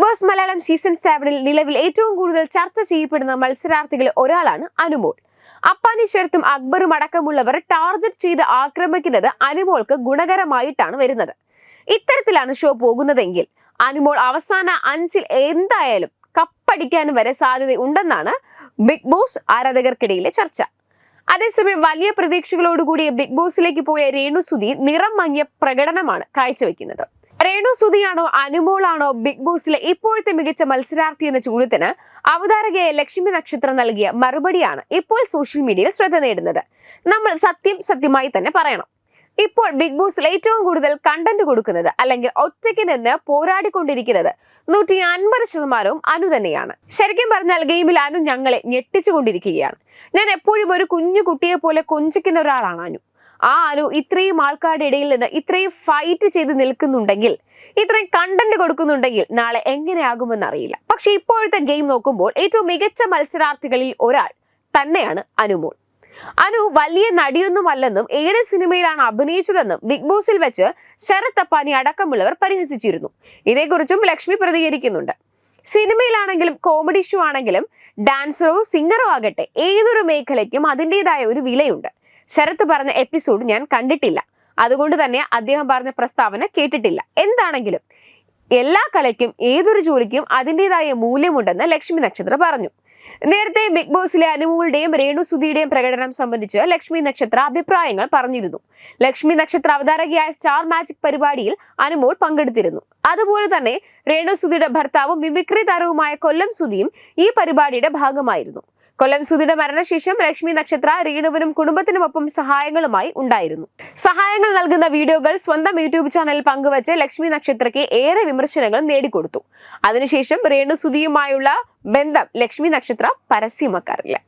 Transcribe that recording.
Boss Malayalam season സെവനിൽ നിലവിൽ ഏറ്റവും കൂടുതൽ ചർച്ച ചെയ്യപ്പെടുന്ന മത്സരാർത്ഥികളിൽ ഒരാളാണ് അനുമോൾ. അപ്പാനി ശരത്തും അക്ബറും അടക്കമുള്ളവർ ടാർഗറ്റ് ചെയ്ത് ആക്രമിക്കുന്നത് അനുമോൾക്ക് ഗുണകരമായിട്ടാണ് വരുന്നത്. ഇത്തരത്തിലാണ് ഷോ പോകുന്നതെങ്കിൽ അനുമോൾ അവസാന അഞ്ചിൽ എന്തായാലും കപ്പടിക്കാനും വരെ സാധ്യത ഉണ്ടെന്നാണ് ബിഗ് ബോസ് ആരാധകർക്കിടയിലെ ചർച്ച. അതേസമയം വലിയ പ്രതീക്ഷകളോടുകൂടി ബിഗ് ബോസിലേക്ക് പോയ രേണു സുധി നിറം മങ്ങിയ പ്രകടനമാണ് കാഴ്ചവെക്കുന്നത്. രേണു സുധിയാണോ അനുമോളാണോ ബിഗ് ബോസിലെ ഇപ്പോഴത്തെ മികച്ച മത്സരാർത്ഥി എന്ന ചോദ്യത്തിന് അവതാരകയെ ലക്ഷ്മി നക്ഷത്രം നൽകിയ മറുപടിയാണ് ഇപ്പോൾ സോഷ്യൽ മീഡിയയിൽ ശ്രദ്ധ നേടുന്നത്. നമ്മൾ സത്യം സത്യമായി തന്നെ പറയണം. ഇപ്പോൾ ബിഗ് ബോസിൽ ഏറ്റവും കൂടുതൽ കണ്ടന്റ് കൊടുക്കുന്നത് അല്ലെങ്കിൽ ഒറ്റയ്ക്ക് നിന്ന് പോരാടിക്കൊണ്ടിരിക്കുന്നത് നൂറ്റി അൻപത് ശതമാനവും അനു തന്നെയാണ്. ശരിക്കും പറഞ്ഞാൽ ഗെയിമിൽ അനു ഞങ്ങളെ ഞെട്ടിച്ചുകൊണ്ടിരിക്കുകയാണ്. ഞാൻ എപ്പോഴും ഒരു കുഞ്ഞു കുട്ടിയെ പോലെ കൊഞ്ചിക്കുന്ന ഒരാളാണ് അനു. ആ അനു ഇത്രയും ആൾക്കാരുടെ ഇടയിൽ നിന്ന് ഇത്രയും ഫൈറ്റ് ചെയ്ത് നിൽക്കുന്നുണ്ടെങ്കിൽ ഇത്രയും കണ്ടന്റ് കൊടുക്കുന്നുണ്ടെങ്കിൽ നാളെ എങ്ങനെയാകുമെന്ന് അറിയില്ല. പക്ഷെ ഇപ്പോഴത്തെ ഗെയിം നോക്കുമ്പോൾ ഏറ്റവും മികച്ച മത്സരാർത്ഥികളിൽ ഒരാൾ തന്നെയാണ് അനുമോൾ അനു വലിയ നടിയൊന്നുമല്ലെന്നും ഏത് സിനിമയിലാണ് അഭിനയിച്ചതെന്നും ബിഗ് ബോസിൽ വെച്ച് ശരത് തപ്പാനി അടക്കമുള്ളവർ പരിഹസിച്ചിരുന്നു. ഇതേക്കുറിച്ചും ലക്ഷ്മി പ്രതികരിക്കുന്നുണ്ട്. സിനിമയിലാണെങ്കിലും കോമഡി ഷോ ആണെങ്കിലും ഡാൻസറോ സിംഗറോ ആകട്ടെ ഏതൊരു മേഖലയ്ക്കും അതിന്റെതായ ഒരു വിലയുണ്ട്. ശരത്ത് പറഞ്ഞ എപ്പിസോഡ് ഞാൻ കണ്ടിട്ടില്ല. അതുകൊണ്ട് തന്നെ അദ്ദേഹം പറഞ്ഞ പ്രസ്താവന കേട്ടിട്ടില്ല. എന്താണെങ്കിലും എല്ലാ കലയ്ക്കും ഏതൊരു ജോലിക്കും അതിന്റെതായ മൂല്യമുണ്ടെന്ന് ലക്ഷ്മി നക്ഷത്ര പറഞ്ഞു. നേരത്തെ ബിഗ് ബോസിലെ അനുമോളുടെയും രേണു സുധിയുടെയും പ്രകടനം സംബന്ധിച്ച് ലക്ഷ്മി നക്ഷത്ര അഭിപ്രായങ്ങൾ പറഞ്ഞിരുന്നു. ലക്ഷ്മി നക്ഷത്ര അവതാരകയായ സ്റ്റാർ മാജിക് പരിപാടിയിൽ അനുമോൾ പങ്കെടുത്തിരുന്നു. അതുപോലെ തന്നെ രേണു സുധിയുടെ ഭർത്താവും മിമിക്രി താരവുമായ കൊല്ലം സുധിയും ഈ പരിപാടിയുടെ ഭാഗമായിരുന്നു. കൊല്ലം സുധിയുടെ മരണശേഷം ലക്ഷ്മി നക്ഷത്ര രേണുവിനും കുടുംബത്തിനുമൊപ്പം സഹായങ്ങളുമായി ഉണ്ടായിരുന്നു. സഹായങ്ങൾ നൽകുന്ന വീഡിയോകൾ സ്വന്തം യൂട്യൂബ് ചാനലിൽ പങ്കുവച്ച് ലക്ഷ്മി നക്ഷത്രയ്ക്ക് ഏറെ വിമർശനങ്ങൾ നേടിക്കൊടുത്തു. അതിനുശേഷം രേണു സുധിയുമായുള്ള ബന്ധം ലക്ഷ്മി നക്ഷത്ര പരസ്യമാക്കാറില്ല